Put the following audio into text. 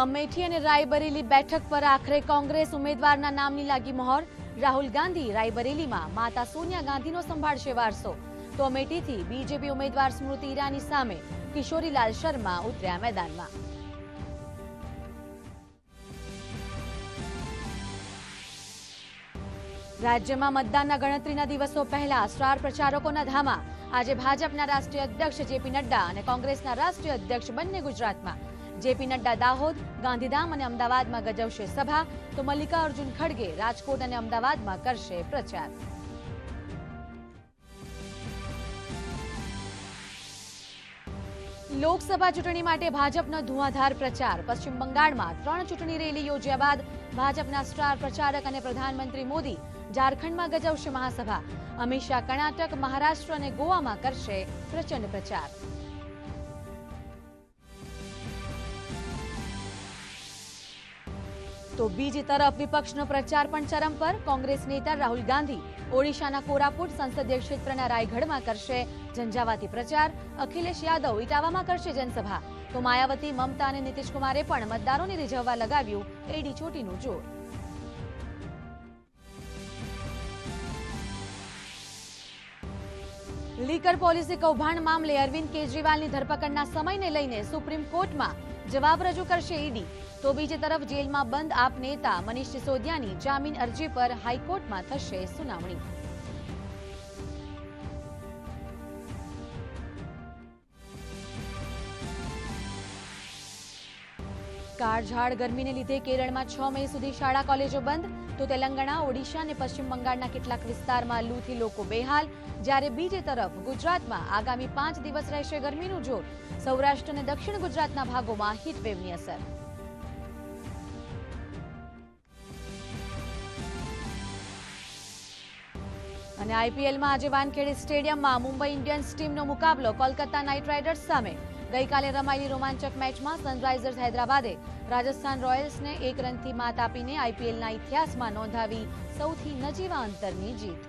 અમેઠી અને રાયબરેલી બેઠક પર આખરે કોંગ્રેસ ઉમેદવારના નામની લાગી મહોર. રાહુલ ગાંધી રાયબરેલીમાં, માતા સોનિયા ગાંધીનો સંભાળશે વારસો. તો અમેઠીથી બીજેપી ઉમેદવાર સ્મૃતિ ઈરાની સામે કિશોરીલાલ શર્મા ઉતર્યા મેદાનમાં. રાજ્યમાં મતદાનના ગણતરીના દિવસો પહેલા સ્ટાર પ્રચારકોના ધામા. આજે ભાજપના રાષ્ટ્રીય અધ્યક્ષ જેપી નડ્ડા અને કોંગ્રેસના રાષ્ટ્રીય અધ્યક્ષ બંને ગુજરાતમાં. જેપી નડ્ડા દાહોદ, ગાંધીધામ અને અમદાવાદમાં ગજવશે સભા. તો મલ્લિકાર્જુન ખડગે રાજકોટ અને અમદાવાદમાં કરશે પ્રચાર. લોકસભા ચૂંટણી માટે ભાજપનો ધુઆધાર પ્રચાર. પશ્ચિમ બંગાળમાં ત્રણ ચૂંટણી રેલી યોજ્યા બાદ ભાજપના સ્ટાર પ્રચારક અને પ્રધાનમંત્રી મોદી ઝારખંડમાં ગજવશે મહાસભા. અમિત શાહ કર્ણાટક, મહારાષ્ટ્ર અને ગોવામાં કરશે પ્રચંડ પ્રચાર. તો બીજી તરફ વિપક્ષનો પ્રચાર પણ ચરમ પર. કોંગ્રેસ નેતા રાહુલ ગાંધી ઓડિશાના કોરાપુટ સંસદીય ક્ષેત્રના રાયગઢમાં કરશે ઝંઝાવાતી પ્રચાર. અખિલેશ યાદવ ઇટાવામાં કરશે જનસભા. તો માયાવતી, મમતા અને નીતિશ કુમારે પણ મતદારોને રીઝવવા લગાવ્યું એડી ચોટીનું જોર. લીકર પોલીસી કૌભાંડ મામલે અરવિંદ કેજરીવાલની ધરપકડના સમયને લઈને સુપ્રીમ કોર્ટમાં જવાબ રજૂ કરશે ઈડી. તો બીજી તરફ જેલમાં બંધ આપ નેતા મનીષ સિસોદિયાની જામીન અરજી પર હાઈકોર્ટમાં થશે સુનાવણી. કાળઝાળ ગરમીને લીધે કેરળમાં છ મે સુધી શાળા, કોલેજો બંધ. તો તેલંગાણા, ઓડિશા અને પશ્ચિમ બંગાળના કેટલાક વિસ્તારમાં લૂથી લોકો બેહાલ. જ્યારે બીજી તરફ ગુજરાતમાં આગામી પાંચ દિવસ રહેશે ગરમીનું જોર. સૌરાષ્ટ્ર અને દક્ષિણ ગુજરાતના ભાગોમાં હીટવેવની અસર. અને આઈપીએલમાં આજે વાનખેડે સ્ટેડિયમમાં મુંબઈ ઇન્ડિયન્સ ટીમનો મુકાબલો. કોલકાતા નાઇટ રાઇડર્સ સામે. ગઈકાલે રમાયેલી રોમાંચક મેચમાં સનરાઇઝર્સ હૈદરાબાદે રાજસ્થાન રોયલ્સને એક રનથી માત આપીને આઈપીએલના ઇતિહાસમાં નોંધાવી સૌથી નજીવા અંતરની જીત.